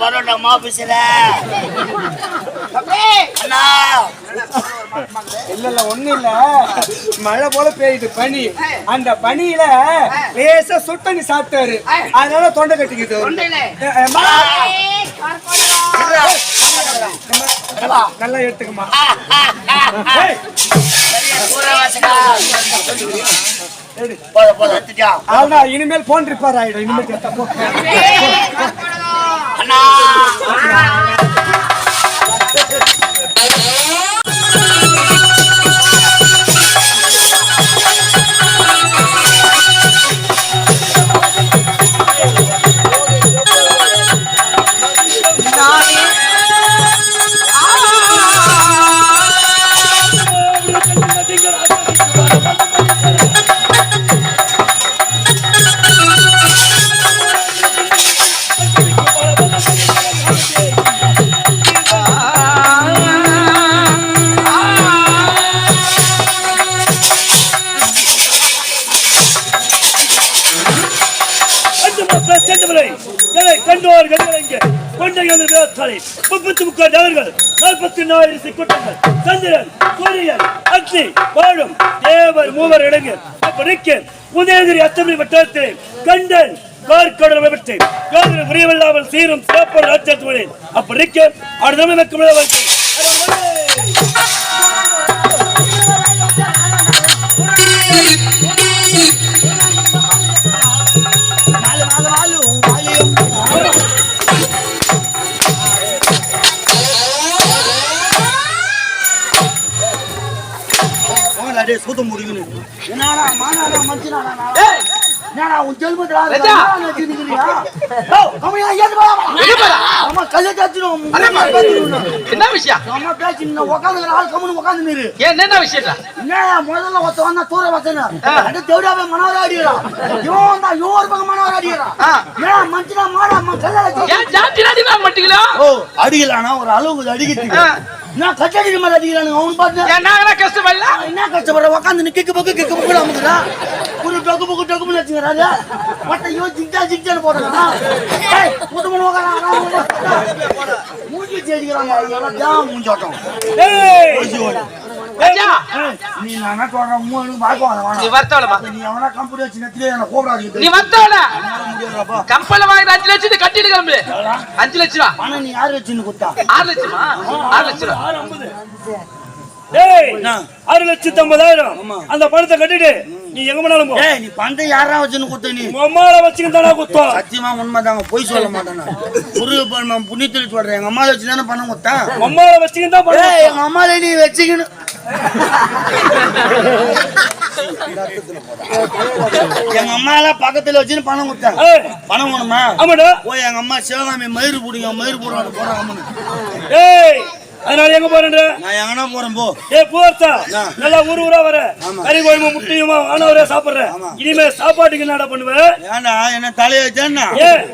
பரோட்டா ஆபீஸ்ல அண்ணா! இல்ல இல்ல ஒண்ணு இல்ல. மழை போல பெய்யுது பனி. அந்த பனியில லேசா சுட்டணி சாப்பிட்டாரு. அதனால தொண்டை கட்டிக்கிட்டு நல்லா எடுத்துக்கமா இனிமேல் போன் ரிப்பேர் ஆயிடும் இனிமேல் கொண்டைகள் முப்பத்தி முக்கால் நகர்கள் நாற்பத்தி நாலு கூட்டங்கள் சந்திரன் சூரியன் அக்னி வாழும் தேவர் மூவர் இளைஞர் அப்படிக்க உதயகிரி அத்தமணி வட்டாரத்தில் கண்டன் கார்கடல் விபத்து காதல் புரியவில்லாமல் சீரும் சிறப்பு அப்படி அப்படிக்க அடுத்த வெக்கம் என்னடா, மானாடா, மனுஷனாடா? என்னடா, உன். என்ன? ஓ, அவன் ஏன்? அம்மா. என்ன விஷயம் அம்மா பேசி ஆள் கம்முனு நிறு. ஏன் என்ன விஷயம் என்னடா, முதல்ல ஒருத்தன் வந்தா தூர வச்சேன்னு. ரெண்டு தேவடியா போய் மனோரா அடிக்கிறான். இவன் வந்தா இவன் ஒரு பக்கம் மனோரா. ஆ. ஏன் மனுஷனா, மாடா, அம்மா வச்சு- ஏன் ஜாதி நாடி வாங்க மாட்டீங்களா ஓ, அடிக்கலானா ஒரு அளவுக்கு அடிக்கிறதுக்கு. நான் கச்சடிக்கு மேல அடிக்கிறானுங்க அவன் ஏன் நாங்களா கஷ்டப்படல என்ன கஷ்டப்படுற உக்காந்து கிக்கு பக்கு கிக்கு பக்கு அமுக்குறா ஒரு டொக்கு பக்கு டொக்கு பண்ணி வச்சுக்கிறாரு மத்த இவன் ஜிக்ஜா ஜிக்ஜான்னு போடுறாங்க ஏய் மூஞ்சி வச்சு அடிக்கிறாங்க எல்லாம் தான் மூஞ்சோட்டம் நீ நான் சொல்ற மூணு பார்க்க நீ வரத்தவளமா? நீ எவனா கம்பெனி வச்சு நெத்திலே என்ன கூப்பிடாது நீ வரத்தவள? கம்பெனி வாங்குற அஞ்சு லட்சம் கட்டிடு கிளம்பு அஞ்சு லட்சம்? ரூபா பணம் நீ யாரு வச்சுன்னு கொடுத்தா ஆறு லட்சமா? ஆறு லட்சம்? ரூபா ஏய் ஆறு லட்சத்தி ஐம்பதாயிரம். அந்த பணத்தை கட்டிட்டு நீ எங்க வேணாலும் போ. ஏய் நீ பணத்தை யாரா வச்சுன்னு கொடுத்த நீ? உங்க அம்மாவை வச்சுக்கிட்டு தானே குத்தம் சத்தியமா உண்மைதாங்க பொய் சொல்ல மாட்டேன் நான். குரு பரம புண்ணியத்தில் சொல்றேன். எங்க அம்மா வச்சு தானே பணம் கொடுத்தேன் உங்க அம்மாவை வச்சுக்கிட்டு பணம் ஏய் எங்க அம்மா நீ வச்சுக்கணும் எங்க அம்மா எல்லாம் பக்கத்துல வச்சுன்னு பணம் கொடுத்தேன் பணம் வேணுமா ஆமாடா. போய் எங்க அம்மா சிவகாமி மயிறு பிடிங்க மயிறு போடுறாங்க போறாங்க ஏய். அதனால எங்க போறேன் நான் போறேன் போ. ஏய் பூர்த்தா. நல்லா ஊரு ஊரா வர. கறி குழம்பு முட்டையுமா ஆனவரே சாப்பிடுறேன். ஆமா. இனிமே சாப்பாட்டுக்கு என்னடா பண்ணுவேன் ஏன்டா என்ன தலையை வச்சேன்னா?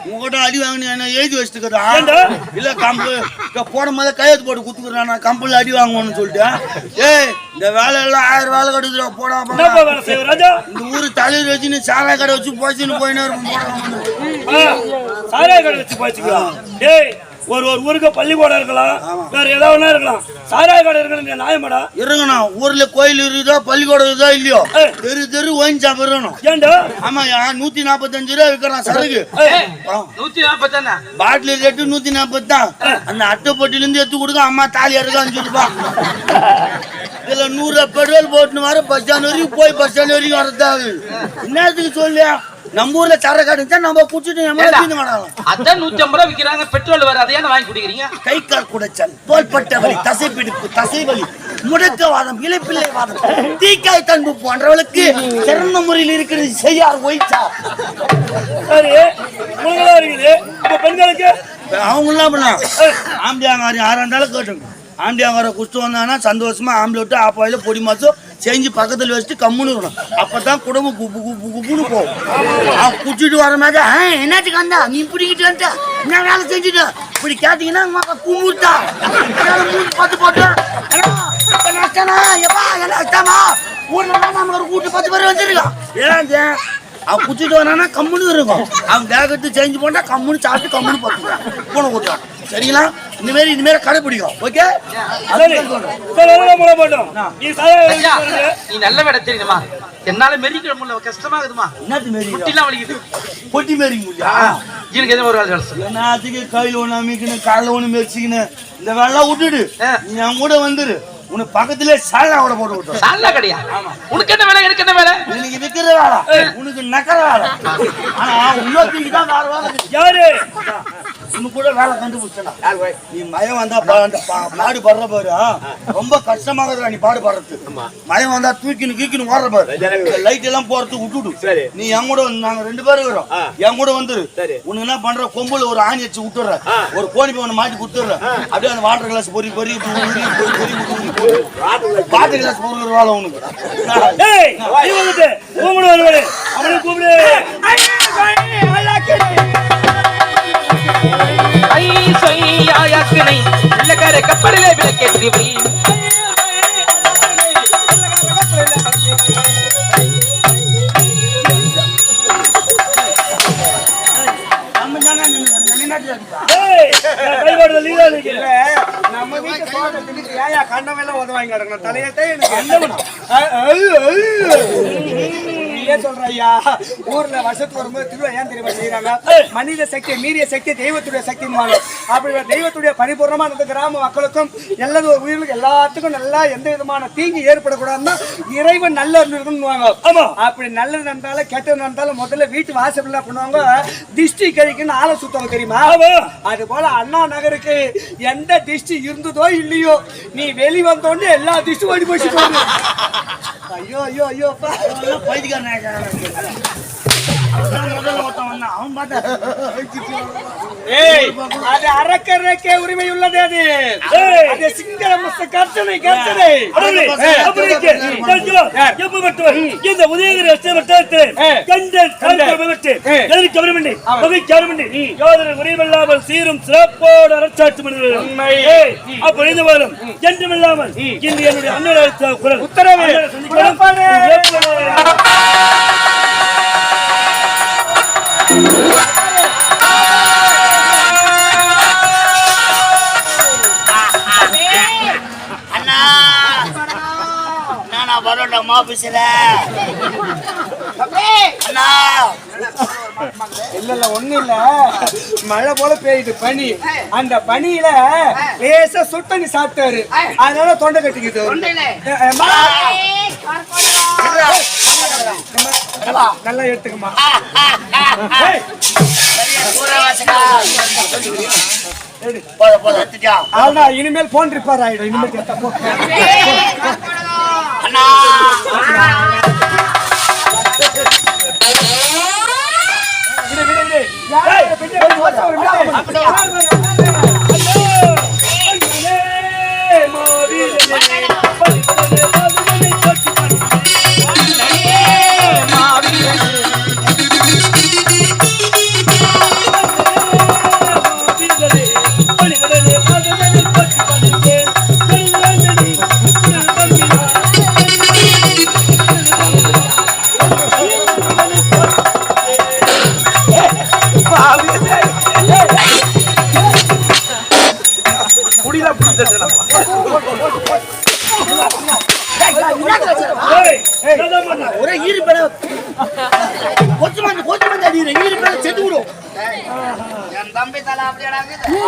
உங்ககிட்ட அடி வாங்கினு என்ன எழுதி வச்சுட்டுக்கிறா? இல்ல கம்பு. போடும் போது கையெழுத்து போட்டு குத்துக்கிறேன் நான் கம்புல அடி வாங்குவேன்னு சொல்லிட்டு. ஏய் இந்த வேலை எல்லாம் ஆயிரம் வேலை கட்டுதுடா போடா ராஜா? இந்த ஊரு தலைவர் வச்சு நீ சாராய கடை வச்சு போச்சுன்னு போயினே இருக்கும் போடா ஆ, சாராய கடை வச்சு போச்சுக்கலாம் ஏய் ஒரு ஒரு ஊருக்கு பள்ளிக்கூடம் இருக்கலாம். வேற ஏதாவது இருக்கலாம். சாராய கடை இருக்கணும் நியாயமாடா இருங்கண்ணா ஊர்ல கோயில் இருக்குதா பள்ளிக்கூடம் இருக்குதா இல்லையோ. தெரு தெரு ஷாப் இருக்கணும் ஏன்டா? ஆமாயா நூத்தி நாற்பத்தஞ்சு ரூபா விற்கிறான் ஆ. நூத்தி நாற்பத்தானே பாட்டில் ரேட்டு நூத்தி நாற்பது தான் அந்த அட்டைப்பட்டில இருந்து எடுத்து கொடுக்க அம்மா தாலி இறக்க அஞ்சு ரூபாய் இதுல நூறு பெட்ரோல் போட்டுன்னு வர பஸ் ஸ்டாண்ட் வரைக்கும் போய் பஸ் ஸ்டாண்ட் வரைக்கும் வரதாது என்னத்துக்கு சொல்லியா? நம்ம ஊர்ல சரக்கு அடிச்சா நம்ம குடிச்சிட்டு நம்ம தீர்ந்து மாடலாம் அதான் நூத்தி ஐம்பது ரூபா விக்கிறாங்க பெட்ரோல் வர அதை ஏன் வாங்கி குடிக்கிறீங்க? கை கால் குடைச்சல் தோள்பட்ட வலி தசை பிடிப்பு தசை வலி முடக்கவாதம் இலைப்பிள்ளை வாதம் தீக்காய் தன்பு போன்றவளுக்கு சிறந்த முறையில் இருக்கிறது செய்யார் ஒயிச்சா. சரி உங்களுக்கெல்லாம் இருக்குது. இப்ப பெண்களுக்கு? அவங்களாம் பண்ணா ஆம்பியாங்காரி யாரா இருந்தாலும் கேட்டுங்க. ஆம்பியாங்கார குஷ்டு வந்தாங்கன்னா சந்தோஷமா ஆம்பளை விட்டு ஆப்பாயில பொடி மாசம் செஞ்சு பக்கத்தில் வச்சுட்டு கம்முன்னு இருக்கணும். அப்பதான் குடும்பம் குப்பு குப்பு குப்புன்னு போகும். அவன் குடிச்சிட்டு வர மாதிரி "ஆ, என்னாச்சுக்கு வந்தா நீ பிடிக்கிட்டு வந்துட்டா என்ன வேலை செஞ்சுட்டு? இப்படி கேட்டீங்கன்னா கும்பிட்டா மூணு பத்து போட்டு எப்பா, என்ன அஷ்டமா? ஊர்ல நம்ம ஒரு கூட்டு பத்து பேர் வச்சிருக்கான். ஏன் அவன் குச்சிட்டு வரானா கம்முன்னு இருக்கும். அவன் வேகத்து செஞ்சு போட்டா கம்முன்னு சாப்பிட்டு கம்முன்னு பார்த்துக்கலாம் பூனை கூட்டுவான் சரிங்களா? ஓகே சரி. போட மாட்டோம் நீ ஐயா, சாதாரண நீ நல்ல வேட தெரியுமா? என்னால மெரிக்கிற முடியல கஷ்டமா இருக்குதுமா என்னத்து மாரி முட்டிலாம் வலிக்குது. பொட்டி மாரி முடியா? எனக்கு எதுவும் ஒரு வேலை என்னத்துக்கு கையில் ஒன்று அமைக்கணும் காலில் ஒன்று மெரிச்சிக்கணும் இந்த வேலைலாம் விட்டுடு. நீ என் கூட வந்துரு. உனக்கு பக்கத்திலே சாலா கூட போட்டு விட்டுறேன். சாலா கடையா? உனக்கு என்ன வேலை எனக்கு என்ன வேலை? இன்னைக்கு விக்கிற வேலை. உனக்கு நக்கற வேலை. ஆனா இன்னொருத்திக்கு தான். யாரு? உனக்கு கூட வேலை கண்டுபிடிச்சா நீ மயம் வந்தா பாடு படுற பாரு ரொம்ப கஷ்டமாகுதுடா நீ பாடு படுறது. மயம் வந்தா தூக்கின்னு கீக்கின்னு ஓடுற பாரு. லைட் எல்லாம் போறது விட்டுடு நீ என் கூட வந்து- நாங்க ரெண்டு பேரும் இருக்கிறோம். என் கூட வந்துரு. உனக்கு என்ன பண்ற? கொம்புல ஒரு ஆணி வச்சு விட்டுற ஒரு கோணி ஒண்ணு மாட்டி குத்துற அப்படியே அந்த வாட்டர் கிளாஸ் பொறி பொறி. வாட்டர் கிளாஸ் பொறுக்கிற வேலை உனக்கு. இல்ல, நம்ம வீட்டு சோழத்துக்கு ஏயா கண்டவெல்லாம் உதவாங்க தலையட்டே எனக்கு என்ன நீயே சொல்ற ஐயா ஊர்ல வருஷத்துக்கு வரும்போது திருவிழா ஏன் தெரியுமா செய்யறாங்க மனித சக்தி மீறிய சக்தி தெய்வத்துடைய சக்தி அப்படி தெய்வத்துடைய பரிபூர்ணமா இந்த கிராம மக்களுக்கும் எல்லா உயிர்களுக்கும் எல்லாத்துக்கும் நல்லா எந்த விதமான தீங்கு ஏற்படக்கூடாதுன்னா இறைவன் நல்ல. அப்படி நல்லது நடந்தாலும் கெட்டது நடந்தாலும் முதல்ல வீட்டு வாசல்ல பண்ணுவாங்க. திஷ்டி கழிக்குன்னு ஆளை சுத்தவங்க தெரியுமா? அது போல அண்ணா நகருக்கு எந்த திஷ்டி இருந்ததோ இல்லையோ நீ வெளி வந்தோடனே எல்லா திஷ்டி ஓடி போச்சு. ஐயோ ஐயோ ஐயோ பைத்தியக்காரன் hai ra là được rồi. அது அரக்கரக்கே உரிமை உள்ளது அது சிங்கள மஸ்த. தெரிஞ்சுக்கோ. எப்பப்பட்டவர் இந்த உதயகிரி வட்டாரத்தில். கண்டல். எதிரி சீரும் சிறப்போடு அரசாட்சி மனிதர்கள். அப்ப இந்த வாரம் என்றுமில்லாமல் இன்று என்னுடைய அண்ணன் அழைத்த குரல். உத்தரவு. பரோட்டா ஆபீஸ்ல அண்ணா. இல்ல இல்ல ஒண்ணு இல்ல. மழை போல பெய்யுது பனி. அந்த பனியில லேசா சுட்டணி சாப்பிட்டாரு. அதனால தொண்டை ஏம்மா, நல்லா எடுத்துக்கமா இனிமேல் போன் ரிப்பேர் ஆயிடும். இனிமேல்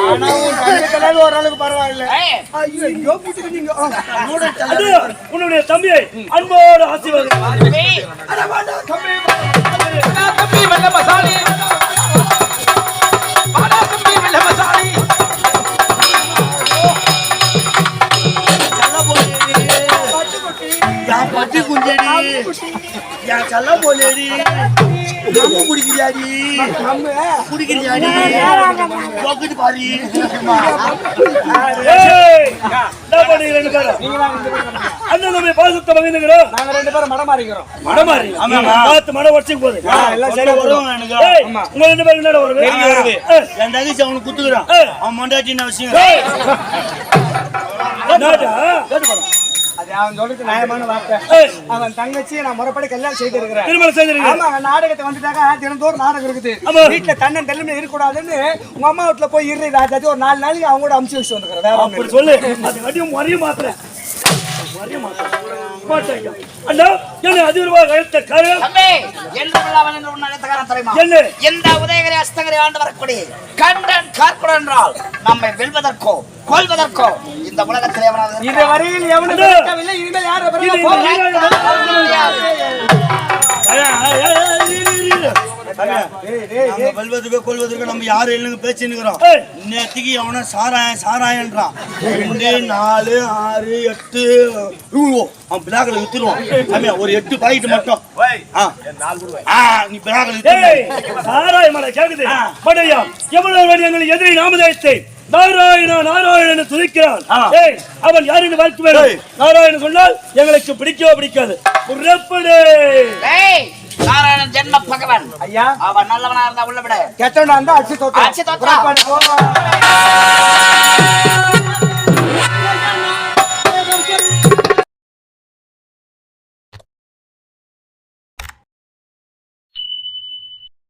ஓரளவுக்கு பரவாயில்ல. உன்னுடைய தம்பியை அன்போடு ஆசீர்வாதம். வாடா தம்பி. வெள்ள மசாலி. வாடா தம்பி வெள்ள மசாலி. என் பட்டி குஞ்சடி. என் செல்ல போலேடி. நம்ம குடிக்கிறியாடி நம்ம குடிக்கிறியாடி பாரி? அண்ணன் பாசத்தை பகிர்ந்துக்கிறோம். நாங்க ரெண்டு பேரும் மடம் மாறிக்கிறோம் மடமாறி. ஆமாமா. பார்த்து மடம் உடைச்சுக்க போகுது. எல்லாம் வருவாங்க எனக்கு உங்க ரெண்டு பேரும் என்னடா வருது? என் தங்கச்சி அவனுக்கு குத்துக்கிறான். அவன் மண்டாட்டி என்ன விஷயம் ஏய். என்னடா? அது அவன் சொல்றது நியாயமான வார்த்தை. அவன் தங்கச்சி நான் முறைப்படி கல்யாணம் செய்து இருக்கிறேன் திருமணம் செய்திருக்கீங்க ஆமா நாடகத்தை வந்துட்டாக்கா தினந்தோறும் நாடகம் இருக்குது. ஆமா. வீட்டுல தன்னன் தெல்லுமே இருக்கக்கூடாதுன்னு உங்க அம்மா வீட்டுல போய் இரு ராஜாஜி ஒரு நாலு நாளைக்கு அவங்க கூட அமுச்சு வச்சு வந்துக்கிறேன். வேற ஒண்ணும் அப்படி. சொல்லு. அது வடிவம் வரைய மாத்திர. வரைய மாத்திர. அண்ணா என்ன அதிர்வாக அழுத்த காரணம் தம்பி என்று உள்ளவன் என்று உன் அழைத்தகாரன் தெரியுமா? என்ன? இந்த உதயகிரி அஸ்தகிரி ஆண்டு வரக்கூடிய கண்டன் கார்குடன் என்றால் நம்மை வெல்வதற்கோ கொல்வதற்கோ இந்த உலகத்தில் எவனாவது இது வரையில் எவனும் அண்ணா. பிறக்கவில்லை இனிமேல் வெல்வதற்கு கொள்வதற்கு நம்ம யாரும் இல்லைங்க பேசினுக்கிறோம் எவனோ சாராயம் சாராயன்றான் ரெண்டு நாலு ஆறு எட்டு அவன் பிளாக்ல வித்துருவான் ஆமா ஒரு எட்டு பாக்கெட் மட்டும் நீ பிளாக்ல ஏய், வித்துரு சாராய மலை கேக்குது படையா எவ்வளவு எதிரி நாமதயத்தை நாராயணா நாராயணன் துதிக்கிறான் அவன் யாருன்னு பார்க்க ஏய். வேண்டும் நாராயணன் சொன்னால் எங்களுக்கு பிடிக்கவோ பிடிக்காது. புறப்படு. நாராயணன் ஜென்ம பகவன். ஐயா. அவன் நல்லவனா இருந்தா உள்ள விட. கெட்டவனா இருந்தா அடிச்சு தோத்து. புறப்பாடு போ.